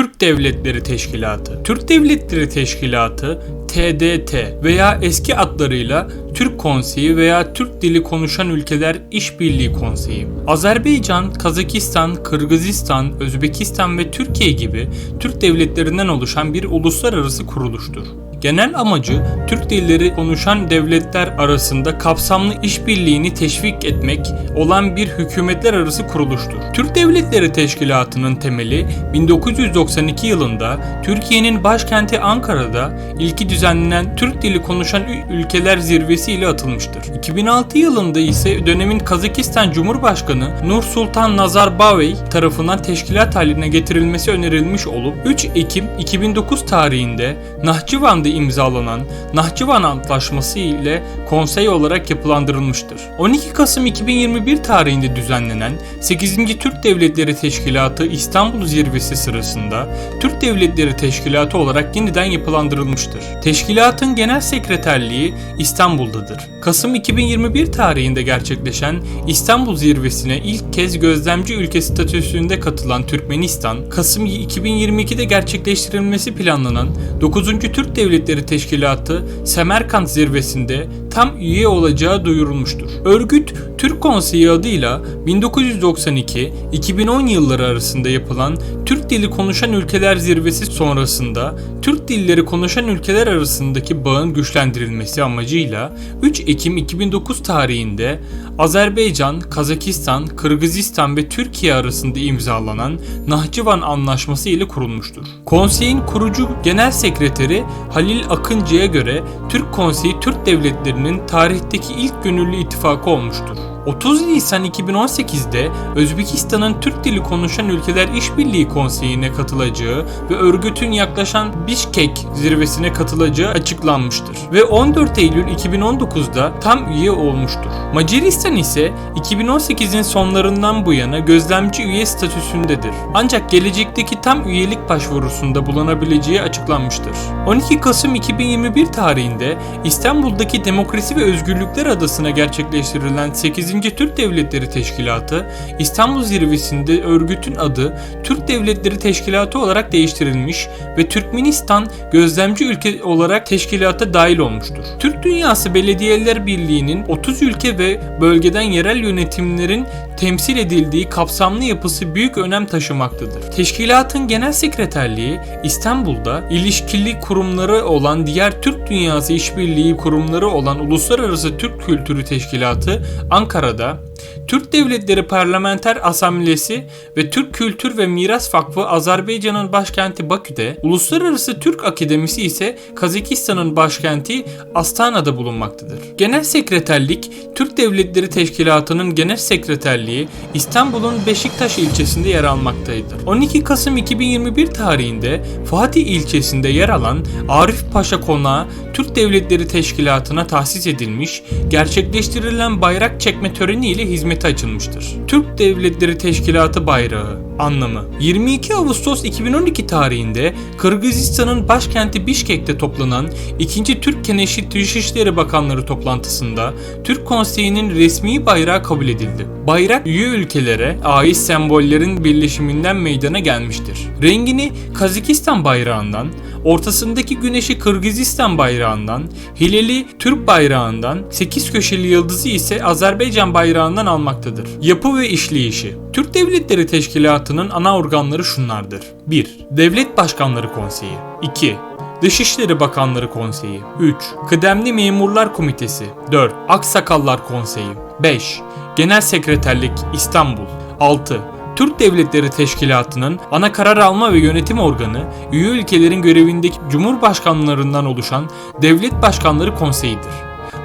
Türk Devletleri Teşkilatı. Türk Devletleri Teşkilatı TDT veya eski adlarıyla Türk Konseyi veya Türk Dili Konuşan Ülkeler İşbirliği Konseyi. Azerbaycan, Kazakistan, Kırgızistan, Özbekistan ve Türkiye gibi Türk devletlerinden oluşan bir uluslararası kuruluştur. Genel amacı Türk dilleri konuşan devletler arasında kapsamlı işbirliğini teşvik etmek olan bir hükümetler arası kuruluştur. Türk Devletleri Teşkilatı'nın temeli 1992 yılında Türkiye'nin başkenti Ankara'da ilki düzenlenen Türk dili konuşan ülkeler zirvesi ile atılmıştır. 2006 yılında ise dönemin Kazakistan Cumhurbaşkanı Nur Sultan Nazarbayev tarafından teşkilat haline getirilmesi önerilmiş olup 3 Ekim 2009 tarihinde Nahçıvan'da imzalanan Nahçıvan Antlaşması ile konsey olarak yapılandırılmıştır. 12 Kasım 2021 tarihinde düzenlenen 8. Türk Devletleri Teşkilatı İstanbul Zirvesi sırasında Türk Devletleri Teşkilatı olarak yeniden yapılandırılmıştır. Teşkilatın genel sekreterliği İstanbul'dadır. Kasım 2021 tarihinde gerçekleşen İstanbul Zirvesi'ne ilk kez gözlemci ülke statüsünde katılan Türkmenistan, Kasım 2022'de gerçekleştirilmesi planlanan 9. Türk Devletleri Teşkilatı Semerkant Zirvesi'nde tam üye olacağı duyurulmuştur. Örgüt Türk Konseyi adıyla 1992-2010 yılları arasında yapılan Türk Dili Konuşan Ülkeler Zirvesi sonrasında Türk dilleri konuşan ülkeler arasındaki bağın güçlendirilmesi amacıyla 3 Ekim 2009 tarihinde Azerbaycan, Kazakistan, Kırgızistan ve Türkiye arasında imzalanan Nahçıvan Anlaşması ile kurulmuştur. Konseyin kurucu genel sekreteri Halil Akıncı'ya göre Türk Konseyi Türk devletlerinin tarihteki ilk gönüllü ittifakı olmuştur. 30 Nisan 2018'de Özbekistan'ın Türk dili konuşan ülkeler İşbirliği Konseyi'ne katılacağı ve örgütün yaklaşan Bişkek zirvesine katılacağı açıklanmıştır. Ve 14 Eylül 2019'da tam üye olmuştur. Macaristan ise 2018'in sonlarından bu yana gözlemci üye statüsündedir. Ancak gelecekteki tam üyelik başvurusunda bulunabileceği açıklanmıştır. 12 Kasım 2021 tarihinde İstanbul'daki Demokrasi ve Özgürlükler Adası'na gerçekleştirilen 8. Türk Devletleri Teşkilatı İstanbul Zirvesi'nde örgütün adı Türk Devletleri Teşkilatı olarak değiştirilmiş ve Türkmenistan gözlemci ülke olarak teşkilata dahil olmuştur. Türk Dünyası Belediyeler Birliği'nin 30 ülke ve bölgeden yerel yönetimlerin temsil edildiği kapsamlı yapısı büyük önem taşımaktadır. Teşkilatın genel sekreterliği İstanbul'da ilişkili kurumları olan diğer Türk Dünyası İşbirliği kurumları olan Uluslararası Türk Kültürü Teşkilatı Ankara'da, Türk Devletleri Parlamenter Asamblesi ve Türk Kültür ve Miras Vakfı Azerbaycan'ın başkenti Bakü'de, Uluslararası Türk Akademisi ise Kazakistan'ın başkenti Astana'da bulunmaktadır. Genel Sekreterlik, Türk Devletleri Teşkilatı'nın Genel Sekreterliği İstanbul'un Beşiktaş ilçesinde yer almaktadır. 12 Kasım 2021 tarihinde Fatih ilçesinde yer alan Arif Paşa Konağı Türk Devletleri Teşkilatı'na tahsis edilmiş, gerçekleştirilen bayrak çekme töreniyle hizmete açılmıştır. Türk Devletleri Teşkilatı bayrağı anlamı 22 Ağustos 2012 tarihinde Kırgızistan'ın başkenti Bişkek'te toplanan 2. Türk Keneşi Dışişleri Bakanları toplantısında Türk Konseyi'nin resmi bayrağı kabul edildi. Bayrak üye ülkelere ait sembollerin birleşiminden meydana gelmiştir. Rengini Kazakistan bayrağından, ortasındaki güneşi Kırgızistan bayrağından, hileli Türk bayrağından, 8 köşeli yıldızı ise Azerbaycan bayrağından almaktadır. Yapı ve işleyişi Türk Devletleri Teşkilatı'nın ana organları şunlardır. 1. Devlet Başkanları Konseyi 2. Dışişleri Bakanları Konseyi 3. Kıdemli Memurlar Komitesi 4. Aksakallar Konseyi 5. Genel Sekreterlik İstanbul 6. Türk Devletleri Teşkilatı'nın ana karar alma ve yönetim organı, üye ülkelerin görevindeki cumhurbaşkanlarından oluşan Devlet Başkanları Konseyi'dir.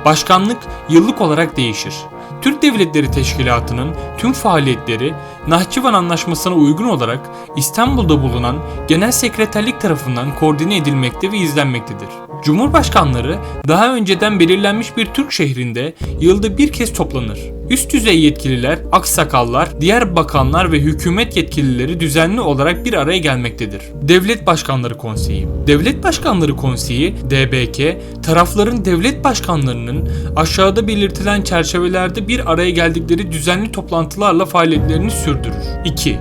Başkanlık yıllık olarak değişir. Türk Devletleri Teşkilatı'nın tüm faaliyetleri Nahçıvan Anlaşması'na uygun olarak İstanbul'da bulunan Genel Sekreterlik tarafından koordine edilmekte ve izlenmektedir. Cumhurbaşkanları daha önceden belirlenmiş bir Türk şehrinde yılda bir kez toplanır. Üst düzey yetkililer, aksakallar, diğer bakanlar ve hükümet yetkilileri düzenli olarak bir araya gelmektedir. Devlet Başkanları Konseyi Devlet Başkanları Konseyi, DBK, tarafların devlet başkanlarının aşağıda belirtilen çerçevelerde bir araya geldikleri düzenli toplantılarla faaliyetlerini sürdürür. 2.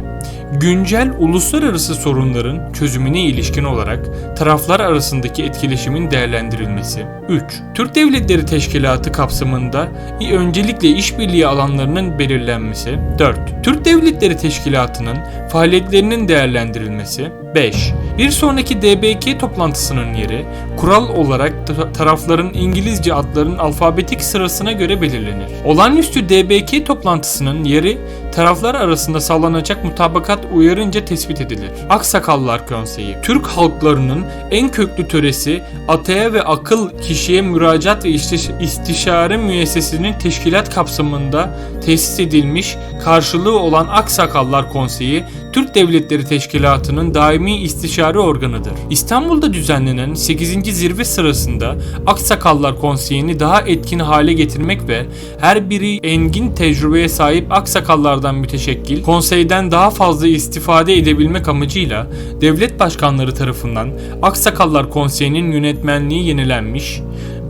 güncel uluslararası sorunların çözümüne ilişkin olarak taraflar arasındaki etkileşimin değerlendirilmesi. 3. Türk Devletleri Teşkilatı kapsamında öncelikle işbirliği alanlarının belirlenmesi. 4. Türk Devletleri Teşkilatı'nın faaliyetlerinin değerlendirilmesi. 5. Bir sonraki DBK toplantısının yeri kural olarak ta- tarafların İngilizce adlarının alfabetik sırasına göre belirlenir. Olağanüstü DBK toplantısının yeri taraflar arasında sağlanacak mutabakat uyarınca tespit edilir. Aksakallar Konseyi Türk halklarının en köklü töresi ataya ve akıl kişiye müracaat ve istiş- istişare müessesesinin teşkilat kapsamında tesis edilmiş karşılığı olan Aksakallar Konseyi Türk Devletleri Teşkilatı'nın daimi istişare organıdır. İstanbul'da düzenlenen 8. zirve sırasında Aksakallar Konseyi'ni daha etkin hale getirmek ve her biri engin tecrübeye sahip aksakallardan müteşekkil konseyden daha fazla istifade edebilmek amacıyla devlet başkanları tarafından Aksakallar Konseyi'nin yönetmenliği yenilenmiş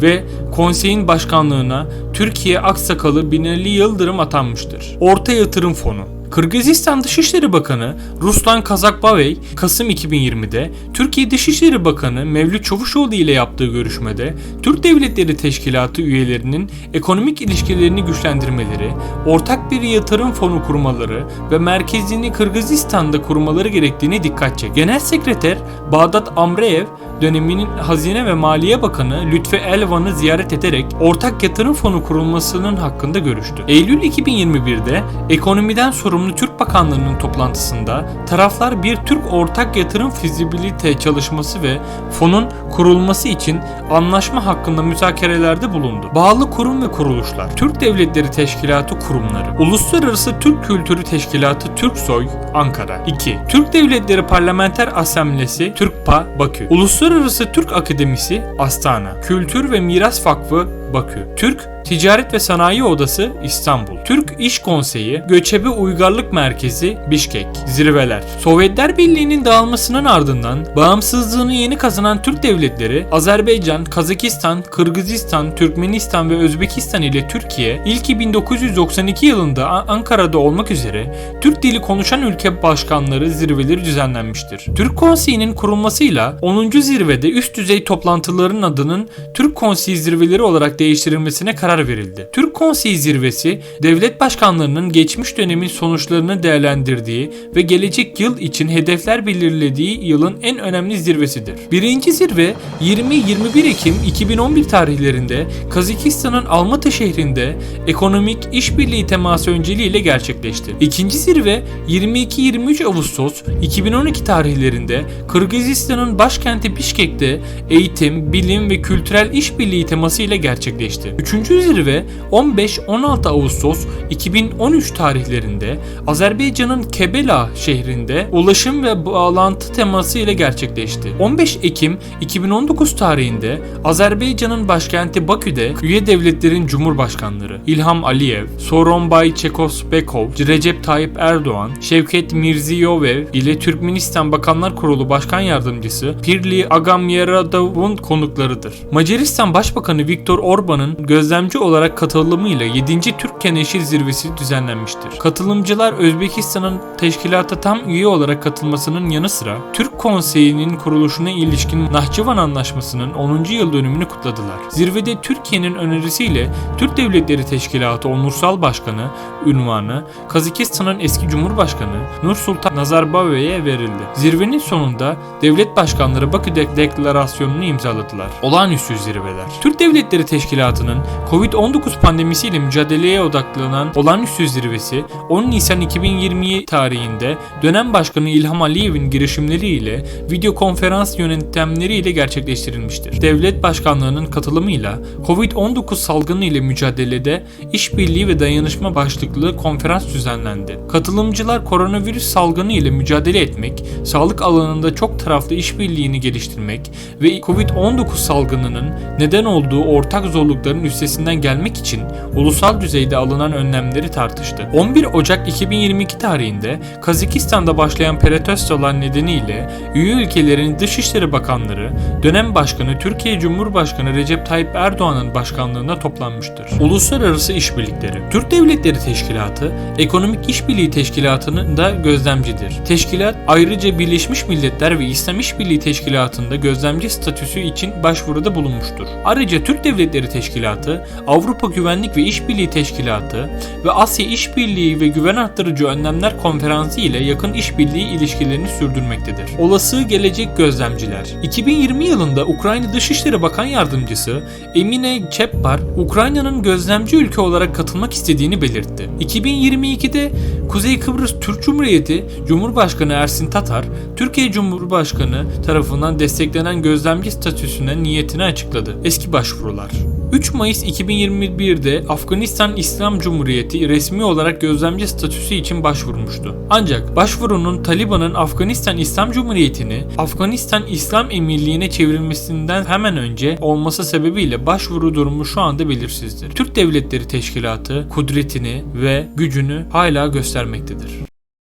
ve konseyin başkanlığına Türkiye Aksakalı Binali Yıldırım atanmıştır. Orta Yatırım Fonu Kırgızistan Dışişleri Bakanı Ruslan Kazakbavey Kasım 2020'de Türkiye Dışişleri Bakanı Mevlüt Çavuşoğlu ile yaptığı görüşmede Türk Devletleri Teşkilatı üyelerinin ekonomik ilişkilerini güçlendirmeleri, ortak bir yatırım fonu kurmaları ve merkezini Kırgızistan'da kurmaları gerektiğini dikkat çekti. Genel Sekreter Bağdat Amreev döneminin Hazine ve Maliye Bakanı Lütfi Elvan'ı ziyaret ederek ortak yatırım fonu kurulmasının hakkında görüştü. Eylül 2021'de ekonomiden sorumlu Türk Bakanlığı'nın toplantısında taraflar bir Türk ortak yatırım fizibilite çalışması ve fonun kurulması için anlaşma hakkında müzakerelerde bulundu. Bağlı kurum ve kuruluşlar, Türk Devletleri Teşkilatı kurumları, Uluslararası Türk Kültürü Teşkilatı Türksoy, Ankara. 2. Türk Devletleri Parlamenter Asamblesi Türkpa, Bakü. Uluslararası Türk Akademisi Astana. Kültür ve Miras Vakfı Bakü. Türk Ticaret ve Sanayi Odası İstanbul. Türk İş Konseyi, Göçebe Uygarlık Merkezi Bişkek. Zirveler. Sovyetler Birliği'nin dağılmasının ardından bağımsızlığını yeni kazanan Türk devletleri Azerbaycan, Kazakistan, Kırgızistan, Türkmenistan ve Özbekistan ile Türkiye ilki 1992 yılında Ankara'da olmak üzere Türk dili konuşan ülke başkanları zirveleri düzenlenmiştir. Türk Konseyi'nin kurulmasıyla 10. zirvede üst düzey toplantıların adının Türk Konseyi zirveleri olarak değiştirilmesine karar verildi. Türk Konseyi zirvesi devlet başkanlarının geçmiş dönemin sonuçlarını değerlendirdiği ve gelecek yıl için hedefler belirlediği yılın en önemli zirvesidir. Birinci zirve 20-21 Ekim 2011 tarihlerinde Kazakistan'ın Almatı şehrinde ekonomik işbirliği teması önceliğiyle gerçekleşti. İkinci zirve 22-23 Ağustos 2012 tarihlerinde Kırgızistan'ın başkenti Bişkek'te eğitim, bilim ve kültürel işbirliği teması ile gerçekleşti. Üçüncü zirve 15-16 Ağustos 2013 tarihlerinde Azerbaycan'ın Kebela şehrinde ulaşım ve bağlantı teması ile gerçekleşti. 15 Ekim 2019 tarihinde Azerbaycan'ın başkenti Bakü'de üye devletlerin cumhurbaşkanları İlham Aliyev, Soronbay Çekosbekov, Recep Tayyip Erdoğan, Şevket Mirziyoyev ile Türkmenistan Bakanlar Kurulu Başkan Yardımcısı Pirli Agamyeradov'un konuklarıdır. Macaristan Başbakanı Viktor Orban'ın gözlemci olarak katılımıyla 7. Türk Keneşi Zirvesi düzenlenmiştir. Katılımcılar Özbekistan'ın teşkilata tam üye olarak katılmasının yanı sıra Türk Konseyi'nin kuruluşuna ilişkin Nahçıvan Anlaşması'nın 10. yıl dönümünü kutladılar. Zirvede Türkiye'nin önerisiyle Türk Devletleri Teşkilatı Onursal Başkanı ünvanı Kazakistan'ın eski Cumhurbaşkanı Nursultan Nazarbayev'e verildi. Zirvenin sonunda devlet başkanları Bakü Dek- Deklarasyonu'nu imzaladılar. Olağanüstü zirveler. Türk Devletleri Teşkilatı'nın Covid-19 pandemisiyle mücadeleye odaklanan olağanüstü zirvesi 10 Nisan 2020 tarihinde dönem başkanı İlham Aliyev'in girişimleriyle video konferans yöntemleriyle gerçekleştirilmiştir. Devlet başkanlığının katılımıyla Covid-19 salgını ile mücadelede işbirliği ve dayanışma başlıklı konferans düzenlendi. Katılımcılar koronavirüs salgını ile mücadele etmek, sağlık alanında çok taraflı işbirliğini geliştirmek ve Covid-19 salgınının neden olduğu ortak zorlukların üstesinden gelmek için ulusal düzeyde alınan önlemleri tartıştı. 11 Ocak 2022 tarihinde Kazakistan'da başlayan protestolar nedeniyle üye ülkelerin Dışişleri Bakanları, dönem başkanı Türkiye Cumhurbaşkanı Recep Tayyip Erdoğan'ın başkanlığında toplanmıştır. Uluslararası İşbirlikleri Türk Devletleri Teşkilatı, Ekonomik İşbirliği Teşkilatı'nın da gözlemcidir. Teşkilat ayrıca Birleşmiş Milletler ve İslam İşbirliği Teşkilatı'nda gözlemci statüsü için başvuruda bulunmuştur. Ayrıca Türk Devletleri Teşkilatı, Avrupa Güvenlik ve İşbirliği Teşkilatı ve Asya İşbirliği ve Güven Arttırıcı Önlemler Konferansı ile yakın işbirliği ilişkilerini sürdürmektedir. Olası gelecek gözlemciler 2020 yılında Ukrayna Dışişleri Bakan Yardımcısı Emine Çepar, Ukrayna'nın gözlemci ülke olarak katılmak istediğini belirtti. 2022'de Kuzey Kıbrıs Türk Cumhuriyeti Cumhurbaşkanı Ersin Tatar, Türkiye Cumhurbaşkanı tarafından desteklenen gözlemci statüsüne niyetini açıkladı. Eski başvurular 3 Mayıs 2021'de Afganistan İslam Cumhuriyeti resmi olarak gözlemci statüsü için başvurmuştu. Ancak başvurunun Taliban'ın Afganistan İslam Cumhuriyeti'ni Afganistan İslam Emirliği'ne çevrilmesinden hemen önce olması sebebiyle başvuru durumu şu anda belirsizdir. Türk Devletleri Teşkilatı kudretini ve gücünü hala göstermektedir.